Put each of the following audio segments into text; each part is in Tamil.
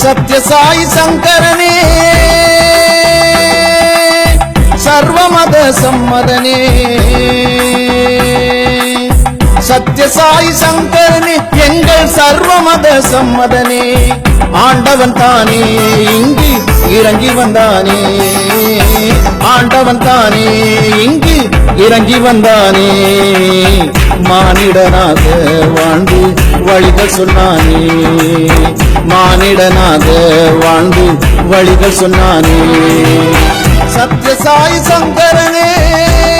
சத்யசாயி சங்கரனே சம்மதனே. சத்யசாயி சங்கரனே எங்கள் சர்வமத சம்மதனே. ஆண்டவன் தானே இங்கு இறங்கி வந்தானே. ஆண்டவன் தானே இங்கு இறங்கி வந்தானே. மானிடனாக வாழ்ந்து வழிகள் சொன்னானே. மானிடனாக வாழ்ந்து வழிகள் சொன்னானே. சத்யசாய் சங்கரனே.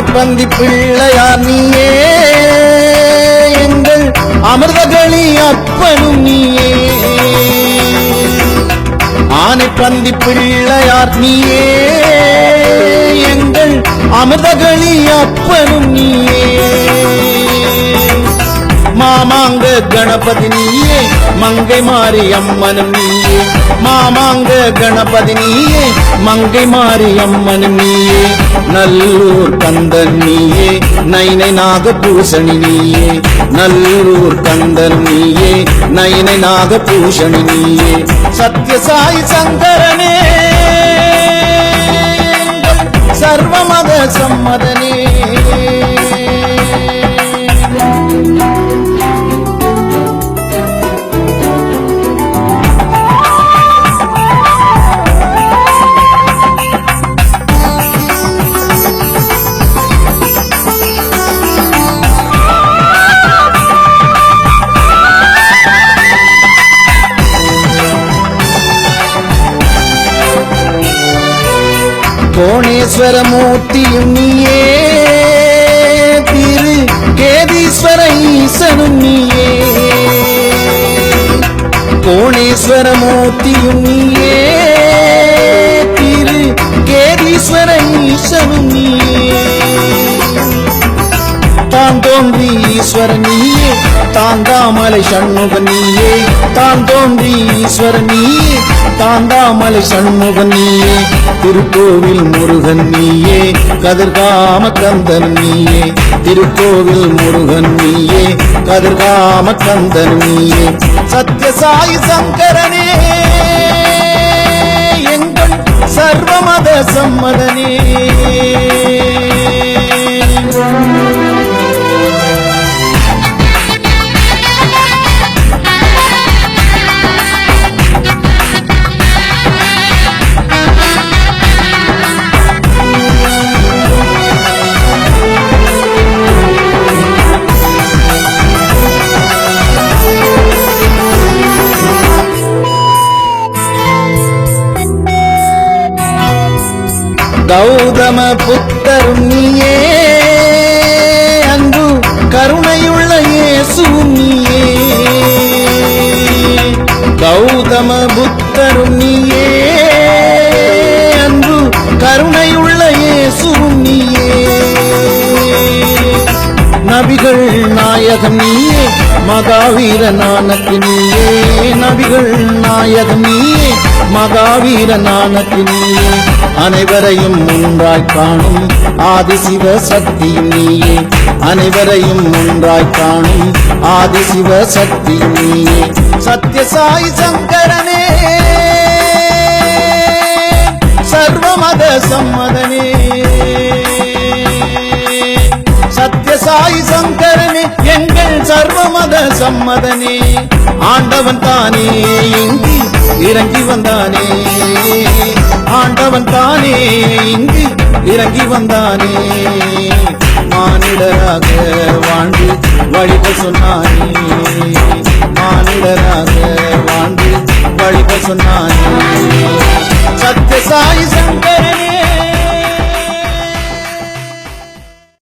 ஆனைப்பந்தி பிள்ளையார் நீயே. எங்கள் அமிர்தகளி அப்பனும் நீயே. ஆனைப்பந்தி பிள்ளையார் நீயே. எங்கள் அமிர்தகளி அப்பனும் நீயே. மாமாங்க கணபதி நீயே மங்கை மாறி அம்மனும் நீயே. மாமாங்க கணபதி நீயே மங்கை மாறி அம்மனும் நீயே. நல்லூர் கந்தன் நீயே நைனை நாகபூஷணி நீயே. நல்லூர் கந்தன் நீயே நைனை நாகபூஷணி நீயே. சத்யசாய் சங்கரனே சர்வமத சம்மதனே. கோணேஸ்வரமூர்த்தியும் நீயே. திரு கேதீஸ்வர ஈசனும் நீயே. கோணேஸ்வரமூர்த்தியும் நீயே. திரு கேதீஸ்வர ஈசனும் நீயே. தான் தோன்றி ஈஸ்வரன் நீ தாந்தாமலை சண்முகனியே தான் தோன்றி ஈஸ்வரனியே நீயே. தாந்தாமலை சண்முகன் திருக்கோவில் முருகன் நீயே. கதிர்காம கந்தன் நீயே. திருக்கோவில் முருகன் நீயே. கதிர்காம கந்தன் நீயே. சத்யசாயி சங்கரனே எங்கள் சர்வமத சம்மதனே. கௌதம புத்தரும் நீயே. அன்பு கருணையுள்ள இயேசுவும் நீயே. கௌதம புத்தரும் நீயே. அன்பு கருணையுள்ள இயேசுவும் நீயே. நபிகள் நாயகம் நீயே. மகாவீர நானக்கு நீயே. நபிகள் நாயகம் நீயே. மகாவீர நானக்கு நீயே அனைவரையும் ஒன்றாய் காணும் ஆதிசிவ சக்தியும் நீயே. அனைவரையும் ஒன்றாய் காணும் ஆதிசிவ சக்தியும் நீயே. சத்யசாய் சங்கரனே சர்வமத சம்மதனே. சத்யசாயி சங்கர எங்கள் சர்வமத சம்மதனே. ஆண்டவன் தானே இங்கு இறங்கி வந்தானே. ஆண்டவன் தானே இங்கு இறங்கி வந்தானே. மானிடராக வாழ்ந்து வழிப சொன்னானே. சொன்னானே